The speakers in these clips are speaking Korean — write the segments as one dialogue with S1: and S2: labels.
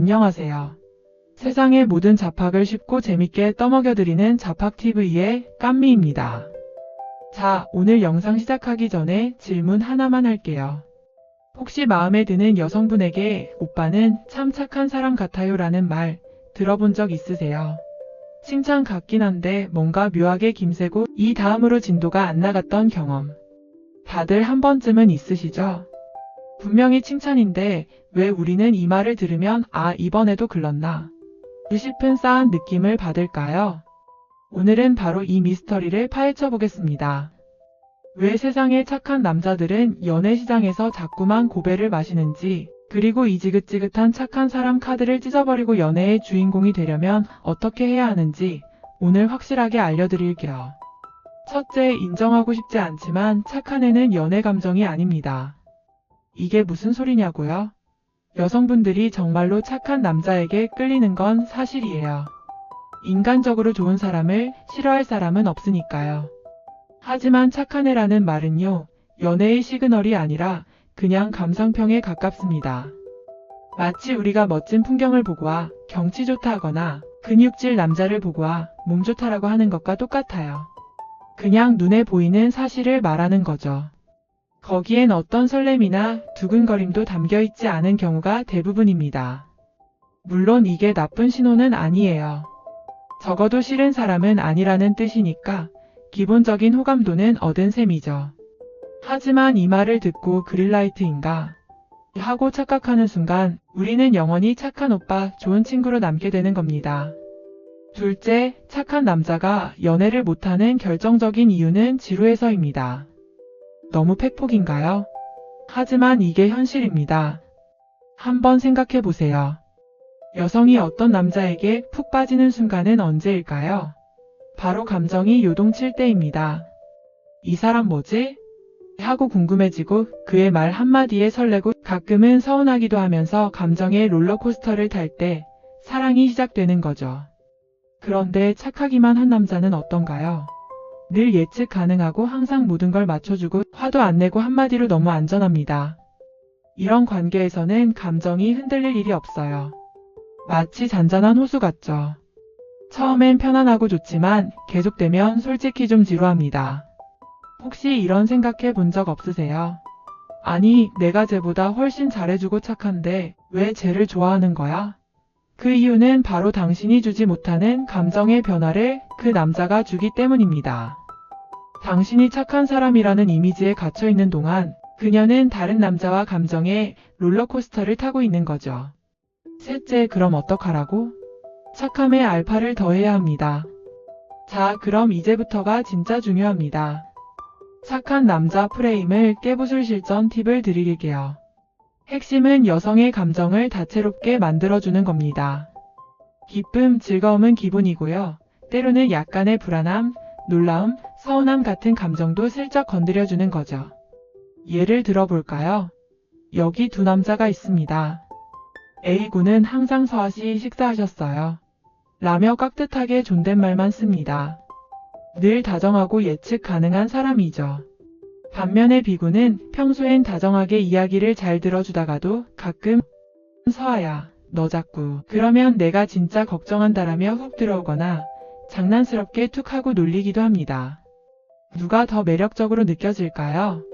S1: 안녕하세요. 세상의 모든 잡학을 쉽고 재밌게 떠먹여드리는 잡학TV의 깜미입니다. 자, 오늘 영상 시작하기 전에 질문 하나만 할게요. 혹시 마음에 드는 여성분에게 오빠는 참 착한 사람 같아요 라는 말 들어본 적 있으세요? 칭찬 같긴 한데 뭔가 묘하게 김새고 이 다음으로 진도가 안 나갔던 경험. 다들 한 번쯤은 있으시죠? 분명히 칭찬인데 왜 우리는 이 말을 들으면 아 이번에도 글렀나 싶은 싸한 느낌을 받을까요? 오늘은 바로 이 미스터리를 파헤쳐 보겠습니다. 왜 세상의 착한 남자들은 연애 시장에서 자꾸만 고배를 마시는지, 그리고 이 지긋지긋한 착한 사람 카드를 찢어버리고 연애의 주인공이 되려면 어떻게 해야 하는지 오늘 확실하게 알려드릴게요. 첫째, 인정하고 싶지 않지만 착한 애는 연애 감정이 아닙니다. 이게 무슨 소리냐고요? 여성분들이 정말로 착한 남자에게 끌리는 건 사실이에요. 인간적으로 좋은 사람을 싫어할 사람은 없으니까요. 하지만 착한 애라는 말은요, 연애의 시그널이 아니라 그냥 감상평에 가깝습니다. 마치 우리가 멋진 풍경을 보고 와 경치 좋다 하거나 근육질 남자를 보고 와 몸 좋다라고 하는 것과 똑같아요. 그냥 눈에 보이는 사실을 말하는 거죠. 거기엔 어떤 설렘이나 두근거림도 담겨 있지 않은 경우가 대부분입니다. 물론 이게 나쁜 신호는 아니에요. 적어도 싫은 사람은 아니라는 뜻이니까 기본적인 호감도는 얻은 셈이죠. 하지만 이 말을 듣고 그릴라이트인가 하고 착각하는 순간 우리는 영원히 착한 오빠, 좋은 친구로 남게 되는 겁니다. 둘째, 착한 남자가 연애를 못하는 결정적인 이유는 지루해서입니다. 너무 팩폭인가요? 하지만 이게 현실입니다. 한번 생각해 보세요. 여성이 어떤 남자에게 푹 빠지는 순간은 언제일까요? 바로 감정이 요동칠 때입니다. 이 사람 뭐지? 하고 궁금해지고 그의 말 한마디에 설레고 가끔은 서운하기도 하면서 감정의 롤러코스터를 탈 때 사랑이 시작되는 거죠. 그런데 착하기만 한 남자는 어떤가요? 늘 예측 가능하고 항상 모든 걸 맞춰주고 화도 안 내고 한마디로 너무 안전합니다. 이런 관계에서는 감정이 흔들릴 일이 없어요. 마치 잔잔한 호수 같죠. 처음엔 편안하고 좋지만 계속되면 솔직히 좀 지루합니다. 혹시 이런 생각해 본 적 없으세요? 아니, 내가 쟤보다 훨씬 잘해주고 착한데 왜 쟤를 좋아하는 거야? 그 이유는 바로 당신이 주지 못하는 감정의 변화를 그 남자가 주기 때문입니다. 당신이 착한 사람이라는 이미지에 갇혀 있는 동안 그녀는 다른 남자와 감정의 롤러코스터를 타고 있는 거죠. 셋째, 그럼 어떡하라고? 착함에 알파를 더해야 합니다. 자, 그럼 이제부터가 진짜 중요합니다. 착한 남자 프레임을 깨부술 실전 팁을 드릴게요. 핵심은 여성의 감정을 다채롭게 만들어주는 겁니다. 기쁨, 즐거움은 기본이고요. 때로는 약간의 불안함, 놀라움, 서운함 같은 감정도 슬쩍 건드려주는 거죠. 예를 들어볼까요? 여기 두 남자가 있습니다. A군은 항상 서하시 식사하셨어요. 라며 깍듯하게 존댓말만 씁니다. 늘 다정하고 예측 가능한 사람이죠. 반면에 B군은 평소엔 다정하게 이야기를 잘 들어주다가도 가끔 서아야, 너 자꾸 그러면 내가 진짜 걱정한다라며 훅 들어오거나 장난스럽게 툭 하고 놀리기도 합니다. 누가 더 매력적으로 느껴질까요?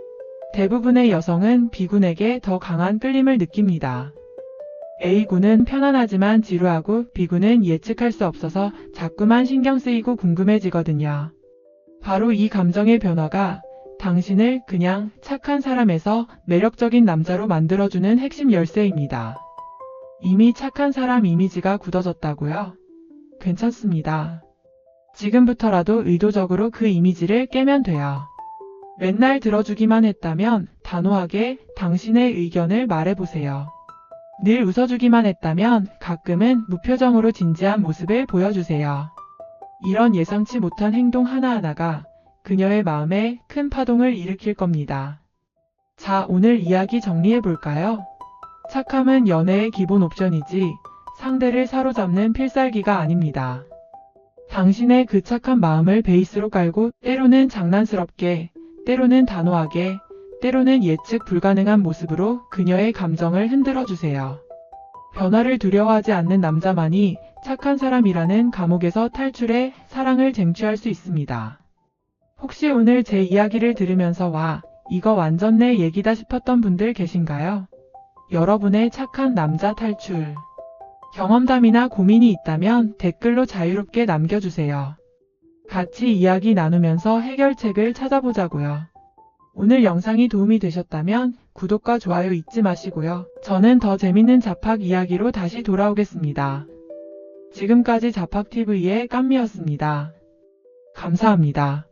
S1: 대부분의 여성은 B군에게 더 강한 끌림을 느낍니다. A군은 편안하지만 지루하고 B군은 예측할 수 없어서 자꾸만 신경 쓰이고 궁금해지거든요. 바로 이 감정의 변화가 당신을 그냥 착한 사람에서 매력적인 남자로 만들어주는 핵심 열쇠입니다. 이미 착한 사람 이미지가 굳어졌다고요? 괜찮습니다. 지금부터라도 의도적으로 그 이미지를 깨면 돼요. 맨날 들어주기만 했다면 단호하게 당신의 의견을 말해보세요. 늘 웃어주기만 했다면 가끔은 무표정으로 진지한 모습을 보여주세요. 이런 예상치 못한 행동 하나하나가 그녀의 마음에 큰 파동을 일으킬 겁니다. 자, 오늘 이야기 정리해 볼까요? 착함은 연애의 기본 옵션이지 상대를 사로잡는 필살기가 아닙니다. 당신의 그 착한 마음을 베이스로 깔고 때로는 장난스럽게, 때로는 단호하게, 때로는 예측 불가능한 모습으로 그녀의 감정을 흔들어 주세요. 변화를 두려워하지 않는 남자만이 착한 사람이라는 감옥에서 탈출해 사랑을 쟁취할 수 있습니다. 혹시 오늘 제 이야기를 들으면서 와, 이거 완전 내 얘기다 싶었던 분들 계신가요? 여러분의 착한 남자 탈출. 경험담이나 고민이 있다면 댓글로 자유롭게 남겨주세요. 같이 이야기 나누면서 해결책을 찾아보자고요. 오늘 영상이 도움이 되셨다면 구독과 좋아요 잊지 마시고요. 저는 더 재밌는 잡학 이야기로 다시 돌아오겠습니다. 지금까지 잡학TV의 깜미였습니다. 감사합니다.